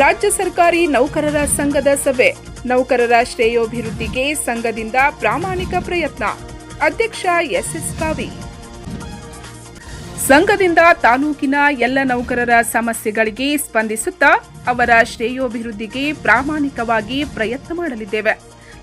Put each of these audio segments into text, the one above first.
ರಾಜ್ಯ ಸರ್ಕಾರಿ ನೌಕರರ ಸಂಘದ ಸಭೆ. ನೌಕರರ ಶ್ರೇಯೋಭಿವೃದ್ಧಿಗೆ ಸಂಘದಿಂದ ಪ್ರಾಮಾಣಿಕ ಪ್ರಯತ್ನ. ಅಧ್ಯಕ್ಷ ಎಸ್ಎಸ್ ಕಾವಿ ಸಂಘದಿಂದ ತಾಲೂಕಿನ ಎಲ್ಲ ನೌಕರರ ಸಮಸ್ಯೆಗಳಿಗೆ ಸ್ಪಂದಿಸುತ್ತಾ ಅವರ ಶ್ರೇಯೋಭಿವೃದ್ಧಿಗೆ ಪ್ರಾಮಾಣಿಕವಾಗಿ ಪ್ರಯತ್ನ ಮಾಡಲಿದ್ದೇವೆ.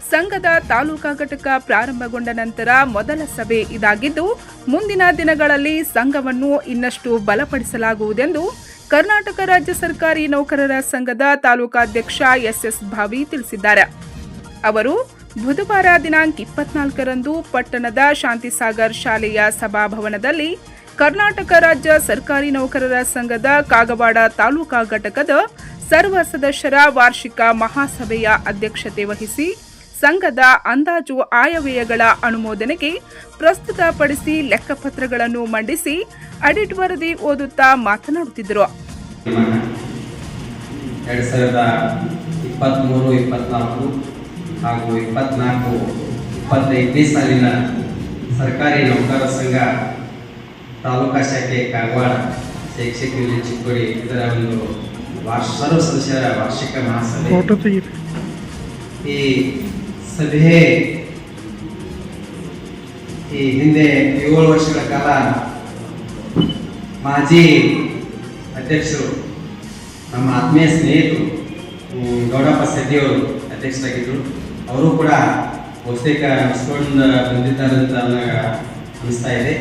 ಸಂಘದ ತಾಲೂಕಾ ಘಟಕ ಪ್ರಾರಂಭಗೊಂಡ ನಂತರ ಮೊದಲ ಸಭೆ ಇದಾಗಿದ್ದು, ಮುಂದಿನ ದಿನಗಳಲ್ಲಿ ಸಂಘವನ್ನು ಇನ್ನಷ್ಟು ಬಲಪಡಿಸಲಾಗುವುದೆಂದು ಕರ್ನಾಟಕ ರಾಜ್ಯ ಸರ್ಕಾರಿ ನೌಕರರ ಸಂಘದ ತಾಲೂಕಾಧ್ಯಕ್ಷ ಎಸ್ಎಸ್ ಭಾವಿ ತಿಳಿಸಿದ್ದಾರೆ. ಅವರು ಬುಧವಾರ ದಿನಾಂಕ ಇಪ್ಪತ್ನಾಲ್ಕರಂದು ಪಟ್ಟಣದ ಶಾಂತಿಸಾಗರ್ ಶಾಲೆಯ ಸಭಾಭವನದಲ್ಲಿ ಕರ್ನಾಟಕ ರಾಜ್ಯ ಸರ್ಕಾರಿ ನೌಕರರ ಸಂಘದ ಕಾಗವಾಡ ತಾಲೂಕಾ ಘಟಕದ ಸರ್ವ ಸದಸ್ಯರ ವಾರ್ಷಿಕ ಮಹಾಸಭೆಯ ಅಧ್ಯಕ್ಷತೆ ವಹಿಸಿ ಸಂಘದ ಅಂದಾಜು ಆಯವ್ಯಯಗಳ ಅನುಮೋದನೆಗೆ ಪ್ರಸ್ತುತಪಡಿಸಿ ಲೆಕ್ಕಪತ್ರಗಳನ್ನು ಮಂಡಿಸಿ ಅಡಿಟ್ ವರದಿ ಓದುತ್ತಾ ಮಾತನಾಡುತ್ತಿದ್ದರು. ಎರಡು ಸಾವಿರದ ಇಪ್ಪತ್ತ್ಮೂರು ಇಪ್ಪತ್ತ್ನಾಲ್ಕು ಹಾಗೂ ಇಪ್ಪತ್ತ್ನಾಲ್ಕು ಇಪ್ಪತ್ತೈದನೇ ಸಾಲಿನ ಸರ್ಕಾರಿ ನೌಕರ ಸಂಘ ತಾಲೂಕಾ ಶಾಖೆ ಕಾಗವಾಡ ಶೈಕ್ಷಣಿಕ ಜಿಲ್ಲೆ ಚಿಕ್ಕೋಡಿ ಇದರ ಒಂದು ವಾರ್ಷ ಸರ್ವ ಸದಸ್ಯರ ವಾರ್ಷಿಕ ಮಹಾಸಭೆ. ಈ ಸಭೆ ಈ ಹಿಂದೆ ಏಳು ವರ್ಷಗಳ ಕಾಲ ಮಾಜಿ ಅಧ್ಯಕ್ಷರು, ನಮ್ಮ ಆತ್ಮೀಯ ಸ್ನೇಹಿತರು ಗೌಡಪ್ಪ ಸೆಡ್ಡಿ ಅವರು ಅಧ್ಯಕ್ಷರಾಗಿದ್ದರು. ಅವರು ಕೂಡ ಬಹುತೇಕ ನಡೆಸ್ಕೊಂಡು ಬಂದಿದ್ದಾರೆ ಅಂತ ನನಗೆ ಅನಿಸ್ತಾ ಇದೆ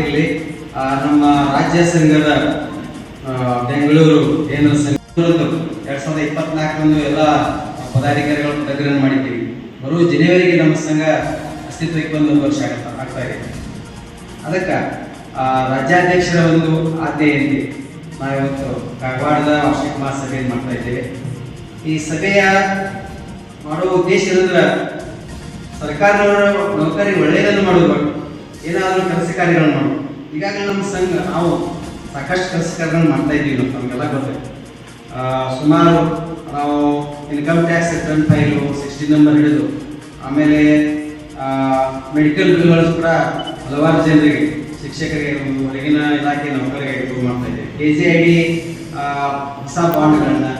ಇರಲಿ ನಮ್ಮ ರಾಜ್ಯ ಸಂಘದ ಬೆಂಗಳೂರು, ಏನು ಸಂಘ ಎರಡು ಸಾವಿರದ ಇಪ್ಪತ್ನಾಲ್ಕರಂದು ಎಲ್ಲ ಪದಾಧಿಕಾರಿಗಳ ಪದಗ್ರಹಣ ಮಾಡಿದ್ದೀವಿ. ಬರುವ ಜನವರಿಗೆ ನಮ್ಮ ಸಂಘ ಅಸ್ತಿತ್ವಕ್ಕೆ ಬಂದು ಒಂದು ವರ್ಷ ಆಗ್ತಾ ಇದೆ. ಅದಕ್ಕೆ ರಾಜ್ಯಾಧ್ಯಕ್ಷರ ಒಂದು ಆಜ್ಞೆಯಲ್ಲಿ ನಾವಿವತ್ತು ಕಾಗವಾಡದ ವಾರ್ಷಿಕ ಮಹಾಸಭೆಯನ್ನು ಮಾಡ್ತಾ ಇದ್ದೇವೆ. ಈ ಸಭೆಯ ಮಾಡುವ ಉದ್ದೇಶ ಏನಂದ್ರೆ ಸರ್ಕಾರದವರ ನೌಕರಿ ಒಳ್ಳೆಯದನ್ನು ಮಾಡೋದು ಏನಾದರೂ ಕೆಲಸ ಕಾರ್ಯಗಳನ್ನು ಮಾಡೋದು ಈಗಾಗಲೇ ನಮ್ಮ ಸಂಘ ನಾವು ಸಾಕಷ್ಟು ಕೆಲಸ ಕಾರ್ಯಗಳನ್ನು ಮಾಡ್ತಾ ಇದ್ದೀವಿ ನಾವು ನಮಗೆಲ್ಲ ಗೊತ್ತಿದೆ ಆ, ಸುಮಾರು ನಾವು income tax return file sixty number ಹಿಡಿದು ಆಮೇಲೆ ಮೆಡಿಕಲ್ ಬಿಲ್ಗಳು ಕೂಡ ಹಲವಾರು ಜನರಿಗೆ ಶಿಕ್ಷಕರಿಗೆ ಹೊರಗಿನ ಇಲಾಖೆ ನೌಕರಿಗೆ ಇದು ಮಾಡ್ತಾ ಇದ್ದೇವೆ. ಕೆ ಜಿ ಐ ಡಿ ಹೊಸ ಬಾಂಡ್ಗಳನ್ನು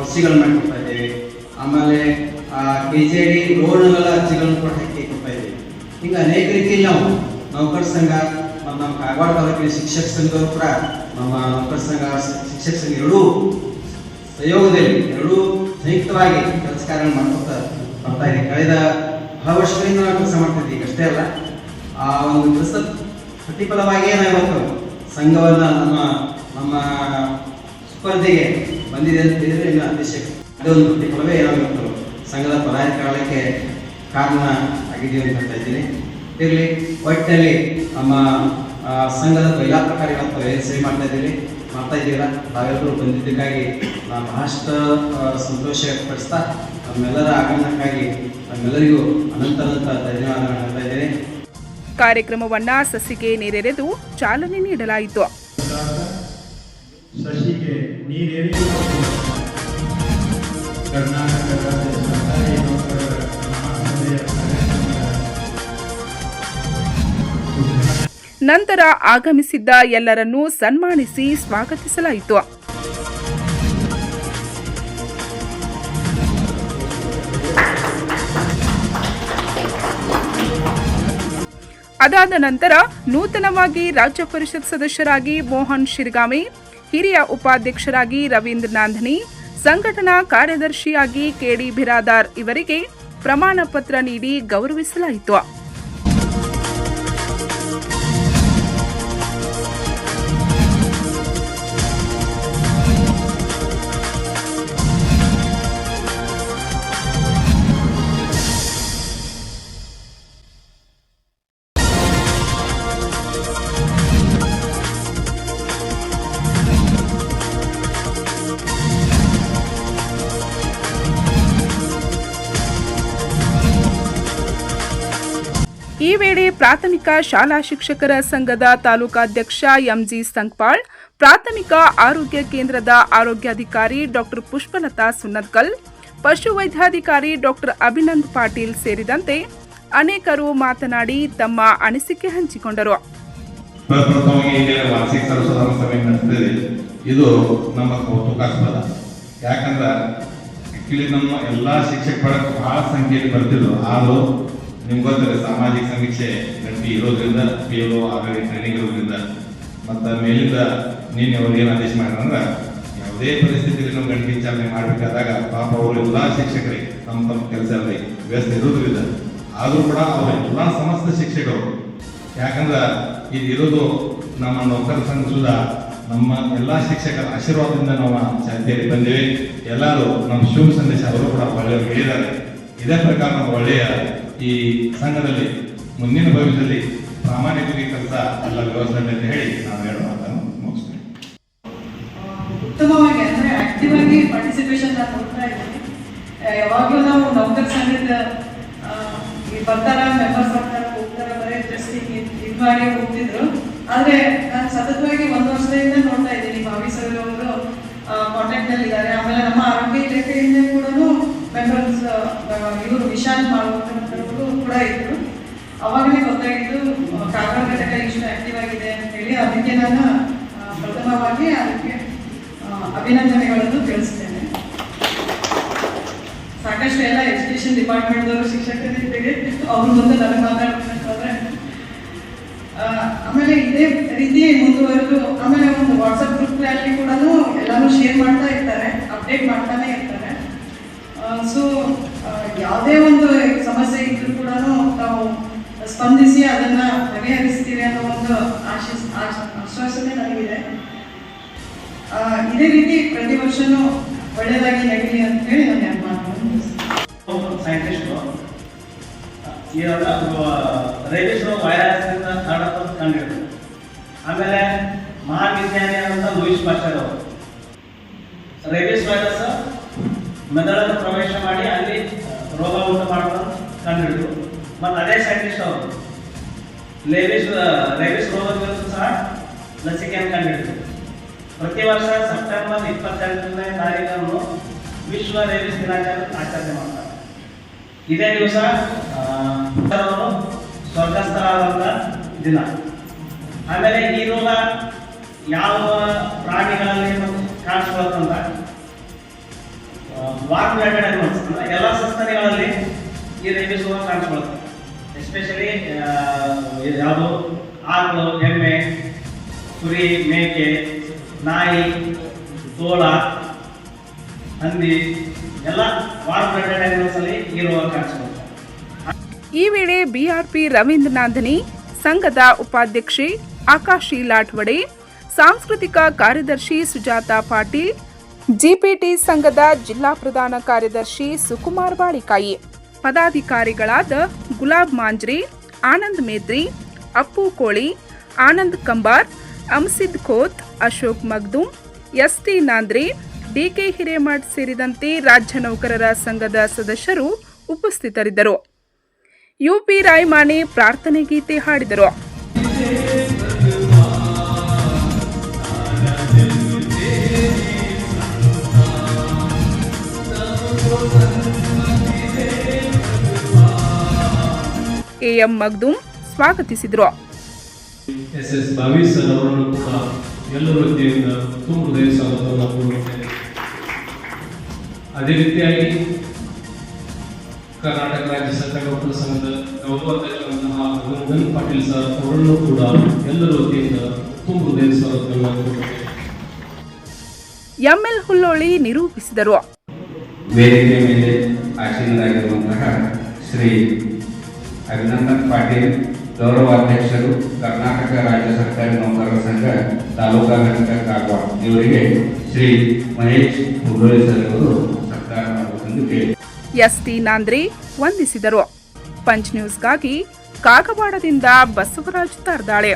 ಔಷಧಿಗಳು ಮಾಡಿಕೊಡ್ತಾ ಇದ್ದೇವೆ. ಆಮೇಲೆ ಕೆ ಜಿ ಐ ಡಿ ಲೋನ್ಗಳ ಅರ್ಜಿಗಳನ್ನು ಕೂಡ ಕೊಡ್ತಾ ಇದ್ದೇವೆ. ಹಿಂಗೆ ಅನೇಕ ರೀತಿಯಲ್ಲಿ ನಾವು ನೌಕರ ಸಂಘ ಮತ್ತು ನಮ್ಮ ಕಾಗವಾಡ ತಾಲೂಕಿನ ಶಿಕ್ಷಕ ಸಂಘದವರು ಕೂಡ ನಮ್ಮ ನೌಕರ ಸಂಘ, ಶಿಕ್ಷಕ ಸಂಘ ಎರಡೂ ಸಹಯೋಗದಲ್ಲಿ, ಎರಡೂ ಸಂಯುಕ್ತವಾಗಿ ಕೆಲಸ ಕಾರ್ಯ ಮಾಡ್ಕೊತಾ ಬರ್ತಾ ಇದೆ ಕಳೆದ ಬಹಳ ವರ್ಷಗಳಿಂದ ನಾವು ಕೆಲಸ ಮಾಡ್ತಿದ್ದೀವಿ. ಅಷ್ಟೇ ಅಲ್ಲ. ಆ ಒಂದು ಕೆಲಸ ಪ್ರತಿಫಲವಾಗಿ ಇವತ್ತು ಸಂಘವನ್ನು ನಮ್ಮ ನಮ್ಮ ಸ್ಪರ್ಧೆಗೆ ಬಂದಿದೆ ಅಂತ ಹೇಳಿದ್ರೆ ಇನ್ನು ಅತಿಶಯ. ಅದೊಂದು ಪ್ರತಿಫಲವೇ ಇವತ್ತು ಸಂಘದ ಪದಾಧಿಕಾರಕ್ಕೆ ಕಾರಣ ಆಗಿದ್ದೀವಿ ಅಂತ ಹೇಳ್ತಾ ಇದ್ದೀನಿ. ಇರಲಿ, ಒಟ್ಟಿನಲ್ಲಿ ನಮ್ಮ ಸಂಘದ ಎಲ್ಲ ಪ್ರಕಾರ ಸೇವೆ ಮಾಡ್ತಾ ಇದ್ದೀವಿ. ಮಾಡ್ತಾ ಇದ್ದೀರಾ ತಾವೆಲ್ಲರೂ ಬಂದಿದ್ದಕ್ಕಾಗಿ ನಾನು ಬಹಳಷ್ಟು ಸಂತೋಷ ವ್ಯಕ್ತಪಡಿಸ್ತಾ ನಮ್ಮೆಲ್ಲರ ಆಗಮನಕ್ಕಾಗಿ ನಮ್ಮೆಲ್ಲರಿಗೂ ಅನಂತ ಅನಂತ ಧನ್ಯವಾದಗಳನ್ನು ಹೇಳ್ತಾ ಇದ್ದೇನೆ. ಕಾರ್ಯಕ್ರಮವನ್ನ ಸಸಿಗೆ ನೀರೆರೆದು ಚಾಲನೆ ನೀಡಲಾಯಿತು. ನಂತರ ಆಗಮಿಸಿದ್ದ ಎಲ್ಲರನ್ನೂ ಸನ್ಮಾನಿಸಿ ಸ್ವಾಗತಿಸಲಾಯಿತು. ಅದಾದ ನಂತರ ನೂತನವಾಗಿ ರಾಜ್ಯ ಪರಿಷತ್ ಸದಸ್ಯರಾಗಿ ಮೋಹನ್ ಶಿರ್ಗಾಮಿ, ಹಿರಿಯ ಉಪಾಧ್ಯಕ್ಷರಾಗಿ ರವೀಂದ್ರ ನಾಂದನಿ, ಸಂಘಟನಾ ಕಾರ್ಯದರ್ಶಿಯಾಗಿ ಕೆಡಿ ಬಿರಾದಾರ್ ಇವರಿಗೆ ಪ್ರಮಾಣ ಪತ್ರ ನೀಡಿ ಗೌರವಿಸಲಾಯಿತು. ಪ್ರಾಥಮಿಕ ಶಾಲಾ ಶಿಕ್ಷಕರ ಸಂಘದ ತಾಲೂಕಾಧ್ಯಕ್ಷ ಎಂಜಿ ಸಂಕ್ಪಾಳ್, ಪ್ರಾಥಮಿಕ ಆರೋಗ್ಯ ಕೇಂದ್ರದ ಆರೋಗ್ಯಾಧಿಕಾರಿ ಡಾಕ್ಟರ್ ಪುಷ್ಪಲತಾ ಸುನ್ನತ್ಕಲ್ ಪಶುವೈದ್ಯಾಧಿಕಾರಿ ಡಾಕ್ಟರ್ ಅಭಿನಂದ್ ಪಾಟೀಲ್ ಸೇರಿದಂತೆ ಅನೇಕರು ಮಾತನಾಡಿ ತಮ್ಮ ಅನಿಸಿಕೆ ಹಂಚಿಕೊಂಡರು. ಇದು ನಮ್ಮ ಕೌತುಕಾಸ್ಪದ ಯಾಕಂದ್ರೆ ನಮ್ಮ ಎಲ್ಲಾ ಶಿಕ್ಷಕರ ಬಹಳ ಸಂಖ್ಯೆಯಲ್ಲಿ ಬರ್ತಿದ್ರು. ಆದರೂ ನಿಮ್ಗೆ ಗೊತ್ತಿದೆ ಸಾಮಾಜಿಕ ಸಮೀಕ್ಷೆ ನಡೆಸಿ ಇರೋದ್ರಿಂದ ಪಿ ಎಲ್ ಆಗಲಿ ಟ್ರೈನಿಂಗ್ ಇರೋದ್ರಿಂದ. ಮತ್ತು ಮೇಲಿಂದ ನೀನು ಅವ್ರು ಏನು ಆದೇಶ ಮಾಡ್ಯಾರಂದ್ರೆ ಯಾವುದೇ ಪರಿಸ್ಥಿತಿಯಲ್ಲಿ ನಾವು ಗಂಟೆ ಚಾಲನೆ ಮಾಡಬೇಕಾದಾಗ ಪಾಪ ಅವರು ಎಲ್ಲ ಶಿಕ್ಷಕರಿಗೆ ತಮ್ಮ ತಮ್ಮ ಕೆಲಸದಲ್ಲಿ ವ್ಯಸ್ತ ಇರೋದ್ರಿಂದ ಆದರೂ ಕೂಡ ಅವರು ಎಲ್ಲಾ ಸಮಸ್ತ ಶಿಕ್ಷಕರು. ಯಾಕಂದ್ರೆ ಇದು ಇರೋದು ನಮ್ಮ ನೌಕರ ಸಂಘದ ನಮ್ಮ ಎಲ್ಲ ಶಿಕ್ಷಕರ ಆಶೀರ್ವಾದದಿಂದ ನಾವು ಶಾಂತಿಯಲ್ಲಿ ಬಂದೇವೆ. ಎಲ್ಲರೂ ನಮ್ಮ ಶುಭ ಸಂದೇಶ ಅವರು ಕೂಡ ಒಳ್ಳೆಯ ಹೇಳಿದ್ದಾರೆ. ಇದೇ ಪ್ರಕಾರ ನಾವು ಒಳ್ಳೆಯ ಈ ಸಂಘದಲ್ಲಿ, ಮುಂದಿನ ಭವಿಷ್ಯದಲ್ಲಿ ಪ್ರಾಮಾಣಿಕವಾಗಿ ಕೆಲಸ ಎಲ್ಲ ವ್ಯವಸ್ಥೆ ಅಂತ ಹೇಳಿ ನಾನು ಹೇಳುವ ಮುಗಿಸ್ತೇನೆ. ಉತ್ತಮವಾಗಿ ಅಂದ್ರೆ ಆಕ್ಟಿವ್ ಆಗಿ ಪಾರ್ಟಿಸಿಪೇಷನ್ ನಾನು ನೋಡ್ತಾ ಇದ್ದೀನಿ. ಯಾವಾಗಲೂ ನಾವು ನೌಕರ ಸಂಘದ ಬರ್ತಾರ ಮೆಂಬರ್ಸ್ ಆಗ್ತಾರ ಹೋಗ್ತಾರ, ಬರೀ ಜಸ್ಟ್ ಇದು ಮಾಡಿ ಹೋಗ್ತಿದ್ರು. ಆದ್ರೆ ನಾನು ಸತತವಾಗಿ ಒಂದು ವರ್ಷದಿಂದ ನೋಡ್ತಾ ಇದ್ದೀನಿ. ಭಾವಿ ಸರ್ ಅವರು ಕಾಂಟ್ಯಾಕ್ಟ್ನಲ್ಲಿ ಇದ್ದಾರೆ. ಆಮೇಲೆ ನಮ್ಮ ಆರೋಗ್ಯ ಇಲಾಖೆಯಿಂದ ಕೂಡ ಮೆಂಬರ್ಸ್ ಇವರು ವಿಶಾಲ್ ಮಾಡುವಂತವರು ಇದ್ರು ಅವಾಗಲೇ ಗೊತ್ತಾಗಿದ್ದು ಕಾಗಡ ಘಟಕ ಇಷ್ಟು ಆಕ್ಟಿವ್ ಆಗಿದೆ ಅಂತ ಹೇಳಿ ಅದಕ್ಕೆ ನಾನು ಪ್ರಥಮವಾಗಿ ಅದಕ್ಕೆ ಅಭಿನಂದನೆಗಳನ್ನು ತಿಳಿಸ್ತೇನೆ. ಸಾಕಷ್ಟು ಎಲ್ಲ ಎಜುಕೇಶನ್ ಡಿಪಾರ್ಟ್ಮೆಂಟ್ದವರು ಶಿಕ್ಷಕರಿದ್ದೇವೆ ಅವ್ರ ಮುಂದೆ ನನಗೆ ಮಾತಾಡ್ಬೇಕಾದ್ರೆ. ಆ, ಆಮೇಲೆ ಇದೇ ರೀತಿ ಮುಂದುವರೆದು ಆಮೇಲೆ ಒಂದು ವಾಟ್ಸಪ್ ಗ್ರೂಪ್ನಲ್ಲಿ ಕೂಡ ಎಲ್ಲಾನು ಶೇರ್ ಮಾಡ್ತಾ ಇರ್ತಾರೆ ಅಪ್ಡೇಟ್ ಮಾಡ್ತಾನೆ ಇರ್ತಾರೆ. ಸೊ ಯಾವುದೇ ಒಂದು ಸ್ಪಂದಿಸಿ ಅದನ್ನ ಬಗೆಹರಿಸ್ತೀವಿ ಅನ್ನೋ ಒಂದು ಆಶಿಸ್ ಆಶ್- ಆಶ್ವಾಸನೆ ನನಗಿದೆ. ಇದೇ ರೀತಿ ಪ್ರತಿ ವರ್ಷನೂ ಒಳ್ಳೆಯದಾಗಿ ನಡೀಲಿ ಅಂತ ಹೇಳಿ ನಾನು ಎರಡು ಮಾಡ್ತೀನಿ ಮುಗಿಸ್ತೇನೆ. ಸೈಂಟಿಸ್ಟು ಇವಾಗ ವೈರಸ್ ಹರಡತ್ತಂತ ಕಂಡಿಡ್ರು ಆಮೇಲೆ ಮಹಾವಿಜ್ಞಾನಿ ಅಂತ ಲೂಯಿಸ್ ಪಾಸ್ಟರ್ ಅವರು. ರೈಬಿಸ್ ವೈರಸ್ ಮೆದುಳನ್ನು ಪ್ರವೇಶ ಮಾಡಿ ಅಲ್ಲಿ ರೋಗ ಉಂಟು ಮಾಡೋದನ್ನು ಮತ್ತು ಅದೇ ಸೈಂಟಿಸ್ಟ್ ಅವರು ರೇಬಿಸ್ ರೋಗದ ಸಹ ಲಸಿಕೆಯನ್ನು ಕಂಡುಹಿಡಿದರು ಪ್ರತಿ ವರ್ಷ ಸೆಪ್ಟೆಂಬರ್ ಇಪ್ಪತ್ತೆರಡನೇ ತಾರೀಕನ್ನು ವಿಶ್ವ ರೇಬಿಸ್ ದಿನಾಚರಣೆ ಆಚರಣೆ ಮಾಡ್ತಾರೆ ಇದೇ ದಿವಸ ಅವರು ಸ್ವರ್ಗಸ್ಥರಾದಂಥ ದಿನ ಆಮೇಲೆ ಈ ರೋಗ ಯಾವ ಪ್ರಾಣಿಗಳಲ್ಲಿ ಕಾಣಿಸ್ಕೊಳತ್ತಂತ ವಾಕ್ ಎಲ್ಲ ಸಸ್ತನಿಗಳಲ್ಲಿ ಈ ರೇಬಿಸ್ ರೋಗ ಕಾಣಿಸ್ಕೊಳುತ್ತೆ ಎಸ್ಪೆಷಲಿ ಯಾವುದು? ಆಕಳು ಎಮ್ಮೆ, ಕುರಿ, ಮೇಕೆ, ನಾಯಿ ತೋಳ ಹಂದಿ, ಎಲ್ಲ ಅಲ್ಲಿ ಈ ರೋಗ ಕಾಣಿಸ್ಕೊಳುತ್ತೆ ಈ ವೇಳೆ ಬಿಆರ್ಪಿ ರವೀಂದ್ರನಾಥನಿ ಸಂಘದ ಉಪಾಧ್ಯಕ್ಷೆ ಆಕಾಶಿ ಲಾಟ್ವಡೆ ಸಾಂಸ್ಕೃತಿಕ ಕಾರ್ಯದರ್ಶಿ ಸುಜಾತಾ ಪಾಟೀಲ್ ಜಿಪಿಟಿ ಸಂಘದ ಜಿಲ್ಲಾ ಪ್ರಧಾನ ಕಾರ್ಯದರ್ಶಿ ಸುಕುಮಾರ್ ಬಾಳಿಕಾಯಿ, ಪದಾಧಿಕಾರಿಗಳಾದ ಗುಲಾಬ್ ಮಾಂಜ್ರಿ, Anand Medri, Appu Koli, Anand Kambar, Amsid Khot Ashok Magdum S T Nandri, D K Hiremath ಸೇರಿದಂತೆ ರಾಜ್ಯ ನೌಕರರ ಸಂಘದ ಸದಸ್ಯರು ಉಪಸ್ಥಿತರಿದ್ದರು. ಯುಪಿ ರಾಯಮಾನೆ ಪ್ರಾರ್ಥನೆ ಗೀತೆ ಹಾಡಿದರು. ಎಎಂ ಮಗ್ದುಮ್ ಸ್ವಾಗತಿಸಿದರು. ಎಸ್ ಎಸ್ ಭಾವಿ ಸರ್ ಅವರನ್ನು ಕೂಡ ಎಲ್ಲರ ವತಿಯಿಂದ ತುಂಬ ಹೃದಯ ಸ್ವಾಗತವನ್ನು ಕೋರುತ್ತೇನೆ ಅದೇ ರೀತಿಯಾಗಿ ಕರ್ನಾಟಕ ರಾಜ್ಯ ಸರ್ಕಾರ ನೌಕರ ಸಂಘದ ಗೌರವಾಧ್ಯಕ್ಷರಾದಂತಹ ಅಭಿನಂದನ್ ಪಾಟೀಲ್ ಸರ್ ಅವರನ್ನು ಕೂಡ ಎಲ್ಲರ ವತಿಯಿಂದ ತುಂಬ ಹೃದಯ ಸ್ವಾಗತವನ್ನು ಕೋರುತ್ತೇನೆ ಎಂಎಲ್ ಹುಲ್ಲೋಳಿ ನಿರೂಪಿಸಿದರು. ವೇದಿಕೆ ಮೇಲೆ ಆಸೀನರಾಗಿರುವಂತಹ ಶ್ರೀ ಅಭಿನಂದನ್ ಪಾಟೀಲ್ ಗೌರವಾಧ್ಯಕ್ಷರು ಕರ್ನಾಟಕ ರಾಜ್ಯ ಸರ್ಕಾರಿ ನೌಕರರ ಸಂಘ, ತಾಲೂಕಾ ಘಟಕ ಕಾಗವಾಡ. ಇವರಿಗೆ ಶ್ರೀ ಮಹೇಶ್ ಹುಬ್ಬಳ್ಳಿ ಸರ್ ಅವರು ಸತ್ಕಾರ ಮಾಡಬೇಕೆಂದು ಕೇಳಿ. ಎಸ್ಟಿ ನಾಂದ್ರಿ ವಂದಿಸಿದರು. ಪಂಚ್ ನ್ಯೂಸ್ಗಾಗಿ ಕಾಗವಾಡದಿಂದ ಬಸವರಾಜ್ ತಾರ್ದಾಳೆ.